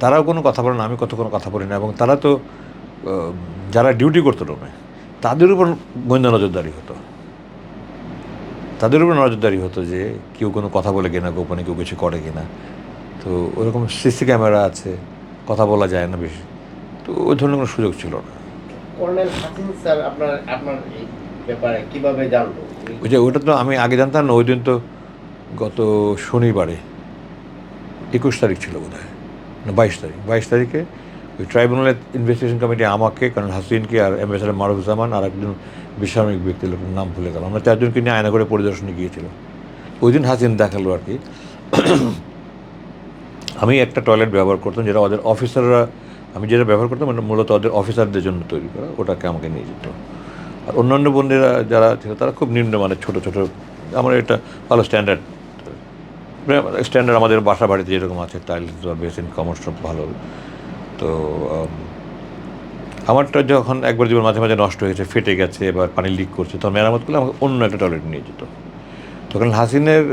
তারাও কোনো কথা বলে না আমি কত কোনো কথা বলি না এবং তারা তো যারা ডিউটি করতো রুমে তাদের উপর গোয়েন্দা নজরদারি হতো। তাদের উপর নজরদারি হতো যে কেউ কোনো কথা বলে কিনা গোপনে কেউ কিছু করে কিনা। তো ওরকম সিসি ক্যামেরা আছে কথা বলা যায় না বেশি। তো ওই ধরনের কোনো সুযোগ ছিল না। কর্নেল হাসিন স্যার আপনার আপনার ব্যাপারে কীভাবে জানলো? ওই যে ওটা তো আমি আগে জানতাম না ওই দিন তো গত শনিবারে একুশ তারিখ ছিল বোধ হয় না বাইশ তারিখ। বাইশ তারিখে ওই ট্রাইব্যুনালের ইনভেস্টিগেশন কমিটি আমাকে কারণ হাসিনকে আর অ্যাম্বাসাডার মারুফুজ্জামান আর একজন বেসামরিক ব্যক্তি লোকের নাম ভুলে গেলাম। আমরা চারজনকে নিয়ে আয়না করে পরিদর্শনে গিয়েছিল ওই দিন হাসিন দেখাল আর কি। আমি একটা টয়লেট ব্যবহার করতাম যেটা ওদের অফিসাররা, আমি যেটা ব্যবহার করতাম মানে মূলত ওদের অফিসারদের জন্য তৈরি করা, ওটাকে আমাকে নিয়ে যেত। আর অন্যান্য বন্ধুরা যারা ছিল তারা খুব নিম্নমানের, ছোটো ছোটো, আমার এটা ভালো স্ট্যান্ডার্ড স্ট্যান্ডার্ড আমাদের বাসা বাড়িতে যেরকম আছে টাইলস বা বেসিন কমার্স সব ভালো। তো আমারটা যখন একবার জীবন মাঝে মাঝে নষ্ট হয়েছে, ফেটে গেছে, এবার পানি লিক করছে, তখন মেরামত করলে আমাকে অন্য একটা টয়লেট নিয়ে যেত। তখন হাসিনের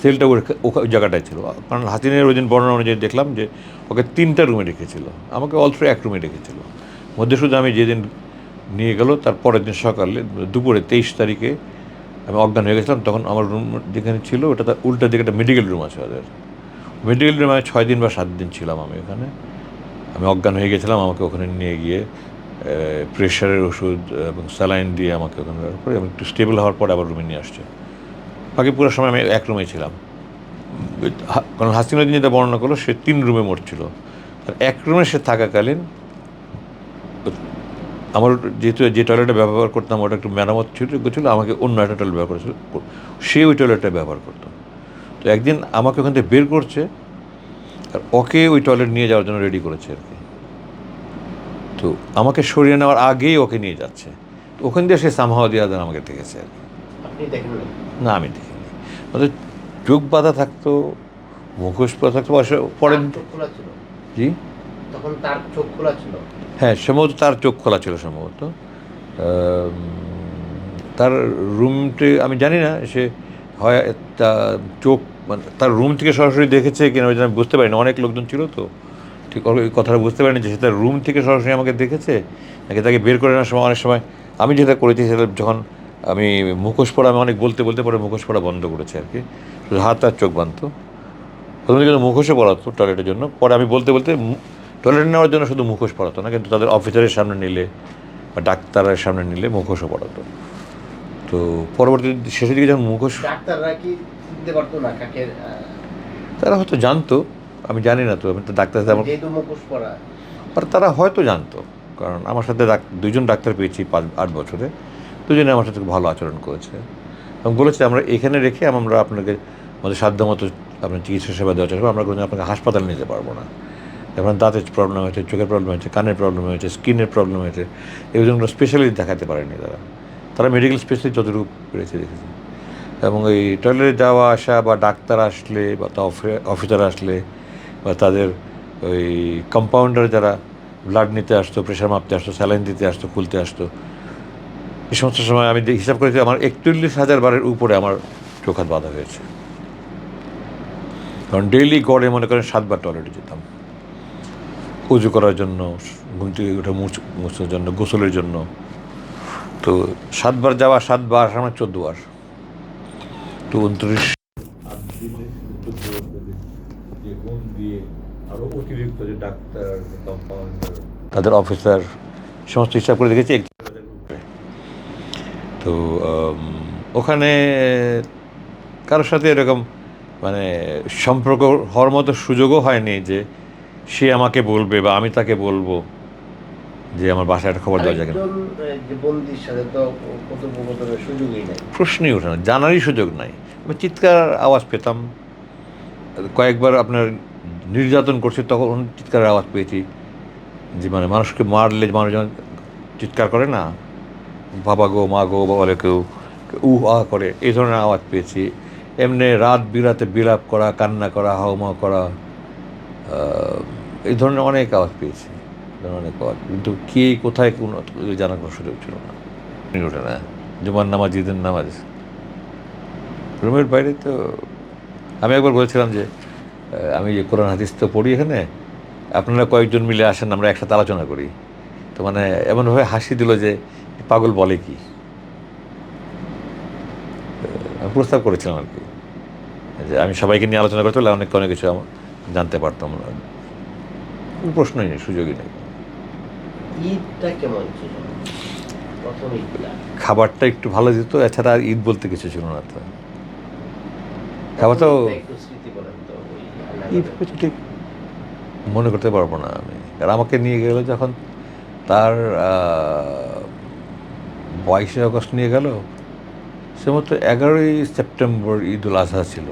সেলটা ওই জায়গাটায় ছিল। কারণ হাসিনের ওই দিন বর্ণনা অনুযায়ী দেখলাম যে, ওকে তিনটা রুমে রেখেছিল। আমাকে অলথ্রো এক রুমে রেখেছিল। মধ্যে শুধু আমি যেদিন নিয়ে গেল, তার পরের দিন সকালে, দুপুরে তেইশ তারিখে আমি অজ্ঞান হয়ে গেছিলাম, তখন আমার রুম যেখানে ছিল ওটা তার উল্টা দিকে একটা মেডিকেল রুম আছে ওদের। মেডিকেল রুমে আমি ছয় দিন বা সাত দিন ছিলাম আমি ওখানে। আমি অজ্ঞান হয়ে গেছিলাম, আমাকে ওখানে নিয়ে গিয়ে প্রেশারের ওষুধ এবং স্যালাইন দিয়ে আমাকে ওখানে পরে আমি একটু স্টেবল হওয়ার পরে আবার রুমে নিয়ে আসছে। বাকি পুরো সময় আমি এক রুমে ছিলাম। কারণ হাসিনা দিন যেটা বর্ণনা করল, সে তিন রুমে মরছিল। আর এক রুমে সে থাকাকালীন আমার যেহেতু যে টয়লেটটা ব্যবহার করতাম ওটা একটু মেরামত ছিল ছিল আমাকে অন্য একটা টয়লেট ব্যবহার করেছিল। সে ওই টয়লেটটা ব্যবহার করতো। তো একদিন আমাকে ওখান থেকে বের করছে আর ওকে ওই টয়লেট নিয়ে যাওয়ার জন্য রেডি করেছে আর কি। তো আমাকে সরিয়ে নেওয়ার আগেই ওকে নিয়ে যাচ্ছে। তো ওখান দিয়ে সে সামহাওয়া দিয়ে আমাকে দেখেছে আর কি? না আমি দেখিনি। ওদের চোখ বাঁধা থাকতো মুখোশ পরা থাকতো ছিল। জি? তখন তার চোখ খোলা ছিল। হ্যাঁ সম্ভবত তার চোখ খোলা ছিল সম্ভবত। তার রুমটি, আমি জানি না, সে হয় চোখ মানে তার রুম থেকে সরাসরি দেখেছে কিনা ওই আমি বুঝতে পারিনি। অনেক লোকজন ছিল তো। ঠিক ওই কথাটা বুঝতে পারিনি যে সে তার রুম থেকে সরাসরি আমাকে দেখেছে নাকি তাকে বের করে নেওয়ার সময়, অনেক সময় আমি যেটা করেছি সেটা যখন আমি মুখোশ পড়া, আমি অনেক বলতে বলতে পরে মুখোশ পড়া বন্ধ করেছে আর কি। হাত আর চোখ বাঁধতো। প্রথমে কিন্তু মুখোশে পড়াতো টয়লেটের জন্য, পরে আমি বলতে বলতে টয়লেট নেওয়ার জন্য শুধু মুখোশ পড়াতো না কিন্তু তাদের অফিসারের সামনে নিলে বা ডাক্তারের সামনে নিলে মুখোশও পড়াতো তো পরবর্তী শেষের দিকে যখন মুখোশ ডাক্তাররা কি চিনতে পারতো না কাকে তারা হয়তো জানতো আমি জানি না তো আমি তো ডাক্তার সাথে আমার মুখোশ পরা। আর তারা হয়তো জানতো কারণ আমার সাথে দুজন ডাক্তার পেয়েছি পাঁচ আট বছরে দুজনে আমার সাথে ভালো আচরণ করেছে। এবং বলেছে আমরা এখানে রেখে আমরা আপনাকে আমাদের সাধ্য মতো আপনার চিকিৎসা সেবা দেওয়ার চেষ্টা করব। আমরা কোনো আপনাকে হাসপাতালে নিতে পারব না। যেমন দাঁতের প্রবলেম হয়েছে, চোখের প্রবলেম হয়েছে, কানের প্রবলেম হয়েছে স্কিনের প্রবলেম হয়েছে এই জন্য স্পেশালিস্ট দেখাতে পারেনি তারা। তারা মেডিকেল স্পেশালিস্ট যতটুকু পেরেছে দেখেছে। এবং এই টয়লেটে যাওয়া, আসা বা ডাক্তার আসলে বা তা অফিসার আসলে বা তাদের ওই কম্পাউন্ডার যারা ব্লাড নিতে আসতো প্রেশার মাপতে আসতো স্যালাইন দিতে আসতো, খুলতে আসতো, এই সমস্ত সময় আমি হিসাব করেছি, আমার একচল্লিশ হাজার বারের উপরে আমার চোখ হাত বাঁধা হয়েছে। কারণ ডেইলি গড়ে মনে করেন সাতবার টয়লেটে যেতাম। উজু করার জন্য, ঘুম থেকে মুছ, মুছার জন্য, গোসলের জন্য। তো সাতবার যাওয়া সাতবার আসার মানে চোদ্দ বার তো উনত্রিশ তাদের অফিসার সমস্ত হিসাব করে দেখেছি তো ওখানে কারোর সাথে এরকম মানে সম্পর্ক হওয়ার মতো সুযোগও হয়নি যে সে আমাকে বলবে বা আমি তাকে বলব যে আমার বাসায় একটা খবর দেওয়া যায় আহ, প্রশ্নই ওঠে না জানারই সুযোগ নাই। আমি চিৎকার আওয়াজ পেতাম। কয়েকবার আপনার নির্যাতন করছে তখন চিৎকারের আওয়াজ পেয়েছি। যে মানে মানুষকে মারলে মানুষজন চিৎকার করে না। বাবা গো মা গো বলে কেউ উ আ করে এই ধরনের আওয়াজ পেয়েছি। এমনি রাত বিরাতে বিলাপ করা কান্না করা হাওমা করা আহ, এই ধরনের অনেক আওয়াজ পেয়েছি অনেক আওয়াজ। কিন্তু কে, কোথায়, কোন কোনো সুযোগ ছিল না। ওঠে না। জুমার নামাজ, ঈদের নামাজ। রুমের বাইরে তো আমি একবার বলেছিলাম যে আমি যে কোরআন হাদিস তো পড়ি এখানে, আপনারা কয়েকজন মিলে আসেন, আমরা একসাথে আলোচনা করি। তো মানে এমনভাবে হাসি দিল যে, পাগল বলে কি? প্রস্তাব করেছিলাম আর কি। যে আমি সবাইকে নিয়ে আলোচনা করতে হলে অনেক অনেক কিছু জানতে পারতাম। প্রশ্নই নেই সুযোগই নেই। কেমন ছিল? খাবারটা একটু ভালো দিত এছাড়া আর ঈদ বলতে কিছু ছিল না তো। খাবার তো ঈদ ঠিক মনে করতে পারব না আমি। আর আমাকে নিয়ে গেল যখন তার বাইশে আগস্ট নিয়ে গেল সে মতো এগারোই সেপ্টেম্বর ঈদ উল আজহা ছিল।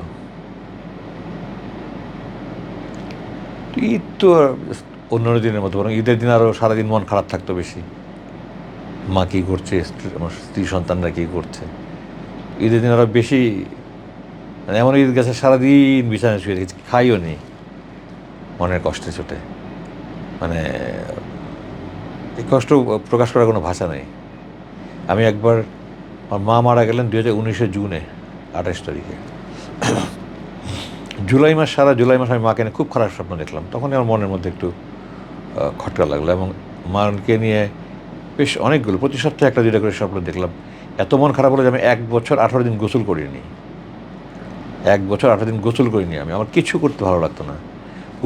ঈদ তো অন্যান্য দিনের মতো, বরং ঈদের দিন আরও সারাদিন মন খারাপ থাকতো বেশি। মা কী করছে আমার স্ত্রী সন্তানরা কী করছে? ঈদের দিন আরও বেশি মানে এমন ঈদ গেছে, সারাদিন বিছানায় শুয়ে রেখেছি, খাইও নি। মনের কষ্টে ছোটে। মানে এই কষ্ট প্রকাশ করার কোনো ভাষা নেই। আমি একবার, আমার মা মারা গেলেন দু হাজার উনিশে জুনে, আঠাশ তারিখে। জুলাই মাস, সারা জুলাই মাস আমি মাকে নিয়ে খুব খারাপ স্বপ্ন দেখলাম। তখনই আমার মনের মধ্যে একটু খটকা লাগল এবং মাকে নিয়ে বেশ অনেকগুলো, প্রতি সপ্তাহে একটা দুইটা করে স্বপ্ন দেখলাম। এত মন খারাপ হলো যে আমি এক বছর আঠারো দিন গোসল করিনি। এক বছর আঠারো দিন গোসল করিনি আমি। আমার কিছু করতে ভালো লাগতো না।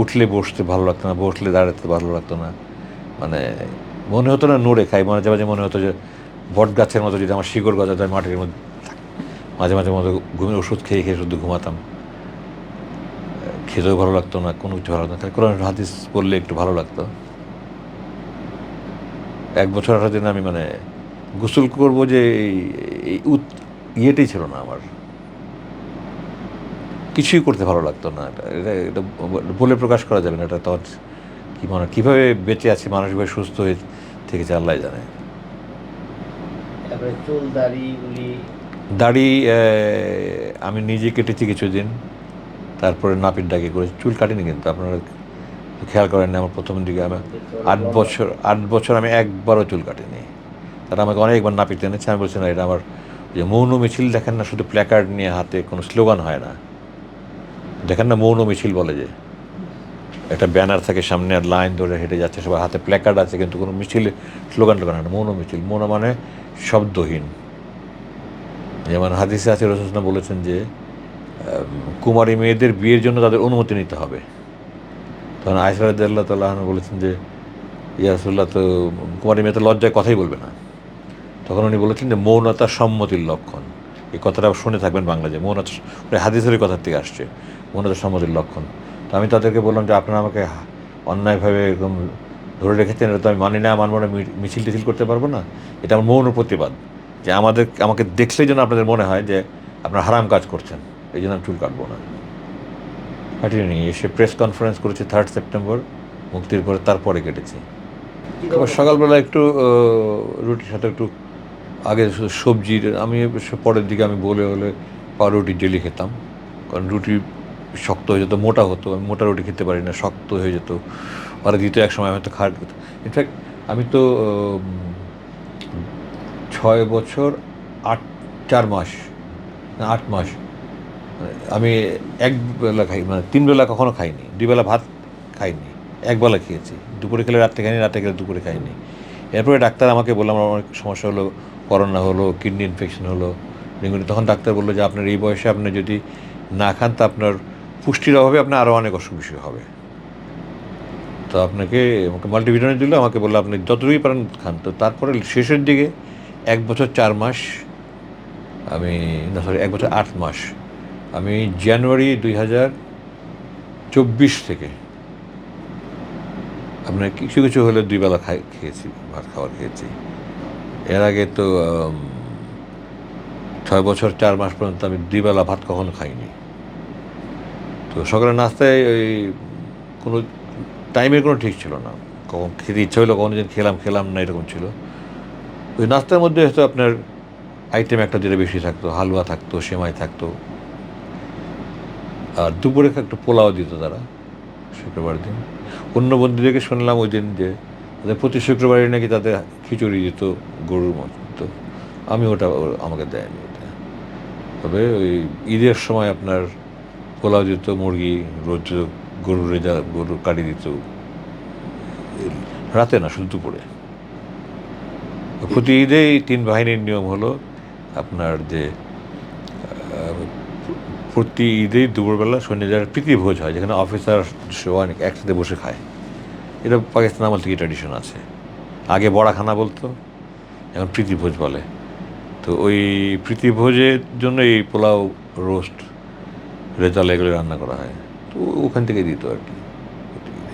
উঠলে বসতে ভালো লাগতো না, বসলে দাঁড়াতে ভালো লাগতো না। মানে মনে হতো না নড়ে খাই, মাঝে মাঝে মনে হতো যে বট গাছের মতো যদি আমার শিকড় গজাতে মাটির মধ্যে মাঝে মাঝে মতো ঘুমের ওষুধ খেয়ে খেয়ে শুধু ঘুমাতাম। খেতেও ভালো লাগতো না কোনো কিছু ভালো লাগতো না। কোরআন হাদিস পড়লে একটু ভালো লাগতো। এক বছর আঠারো দিন আমি মানে গোসল করব যে এই- ইয়েটাই ছিল না আমার। কিছুই করতে ভালো লাগতো না। এটা এটা বলে প্রকাশ করা যাবে না। এটা তো কী মানে কীভাবে বেঁচে আছে মানসিকভাবে সুস্থ হয়ে থেকেছে আল্লাহ জানে। দাড়ি আমি নিজে কেটেছি কিছুদিন। তারপরে নাপিত ডাকে করে চুল কাটিনি কিন্তু, আপনারা খেয়াল করেন না, আমার প্রথম দিকে আমি আট বছর আট বছর আমি একবারও চুল কাটিনি। তারা আমাকে অনেকবার নাপিত এনেছে, আমি বলছি, না, এটা আমার যে মৌন মিছিল, দেখেন না, শুধু প্ল্যাকার্ড নিয়ে হাতে কোনো স্লোগান হয় না। দেখেন না, মৌন মিছিল বলে যে। একটা ব্যানার থাকে সামনে, আর লাইন ধরে হেঁটে যাচ্ছে, সবার হাতে প্ল্যাকার্ড আছে, কিন্তু কোনো মিছিল স্লোগান টোগান হয় না, মৌন মিছিল। মৌন মানে শব্দহীন। যেমন হাদিসে আছে রসুসনা বলেছেন যে কুমারী মেয়েদের বিয়ের জন্য তাদের অনুমতি নিতে হবে। তখন আয়সারাদ্দাল্লাহ তাল্লাহ বলেছেন যে ইয়ারসুল্লাহ তো কুমারী মেয়ে তো লজ্জায় কথাই বলবে না। তখন উনি বলেছেন যে, মৌনতা সম্মতির লক্ষণ। এই কথাটা শুনে থাকবেন বাংলাদেশে মৌনতা হাদিসের কথার থেকে আসছে, মৌনতা সম্মতির লক্ষণ। তো আমি তাদেরকে বললাম যে, আপনারা আমাকে অন্যায়ভাবে এরকম ধরে রেখেছেন, এটা তো আমি মানি না মানবো না মিছিল টিছিল করতে পারব না। এটা আমার মৌন প্রতিবাদ। যে আমাদের, আমাকে দেখলেই যেন আপনাদের মনে হয় যে, আপনারা হারাম কাজ করছেন। এই জন্য আমি চুল কাটবো না। কাটিয়ে নিয়ে এসে প্রেস কনফারেন্স করেছি থার্ড সেপ্টেম্বর মুক্তির পরে তারপরে কেটেছি। সকালবেলা একটু রুটির সাথে একটু আগে শুধু সবজির আমি পরের দিকে আমি বলে হলে পাউরুটি ডেলি খেতাম। কারণ রুটি শক্ত হয়ে যেত মোটা হতো। আমি মোটা রুটি খেতে পারি না শক্ত হয়ে যেত। আর দিতে এক সময় আমি হয়তো খাট ইনফ্যাক্ট আমি তো ছয় বছর আট চার মাস না, আট মাস আমি এক বেলা খাই মানে তিন বেলা কখনো খাইনি, দুই বেলা ভাত খাইনি, এক বেলা খেয়েছি। দুপুরে খেলে রাত্রে খাইনি, রাতে খেলে দুপুরে খাইনি। এরপরে ডাক্তার আমাকে বললাম আমার অনেক সমস্যা হলো, করোনা হলো, কিডনি ইনফেকশন হলো। ডেঙ্গুনি তখন ডাক্তার বলল যে, আপনার এই বয়সে আপনি যদি না খান, তা আপনার পুষ্টির অভাবে আপনার আরও অনেক অসুখ বিসুখ হবে। তো আপনাকে আমাকে মাল্টিভিটামিন দিল, আমাকে বলল, আপনি যতটুকুই পারেন খান। তো তারপরে শেষের দিকে এক বছর চার মাস, আমি না সরি এক বছর আট মাস আমি জানুয়ারি দুই হাজার চব্বিশ থেকে আপনার কিছু কিছু হলে দুই বেলা খাই, খেয়েছি, ভাত খাবার খেয়েছি। এর আগে তো ছয় বছর চার মাস পর্যন্ত আমি দুই বেলা ভাত কখনো খাইনি। তো সকালে নাস্তায় ওই কোনো টাইমের কোনো ঠিক ছিল না। কখন খেতে ইচ্ছা হলো কখন দিন খেলাম খেলাম না, এরকম ছিল। ওই নাস্তার মধ্যে হয়তো আপনার আইটেম একটা যেটা বেশি থাকতো, হালুয়া থাকতো, সেমাই থাকতো। আর দুপুরে একটু পোলাও দিত তারা শুক্রবার দিন। অন্য বন্ধুদেরকে শুনলাম ওই দিন যে তাদের প্রতি শুক্রবারে নাকি তাদের খিচুড়ি দিত, গরুর মতো। আমি ওটা আমাকে দেয়নি ওটা। তবে ওই ঈদের সময় আপনার পোলাও দিত, মুরগি রোজ গরু রেজা, গরুর কাটি দিত। রাতে না, শুধু দুপুরে। প্রতি ঈদে এই তিন বাহিনীর নিয়ম হলো আপনার যে প্রতি ঈদেই দুপুরবেলা সৈন্যদের প্রীতি ভোজ হয়, যেখানে অফিসার অনেক একসাথে বসে খায়। এটা পাকিস্তান আমল থেকে ট্র্যাডিশন আছে। আগে বড়াখানা বলতো, এখন প্রীতি ভোজ বলে। তো ওই প্রীতি ভোজের জন্য এই পোলাও রোস্ট রেজাল এগুলো রান্না করা হয়। তো ওখান থেকে দিত আর কি।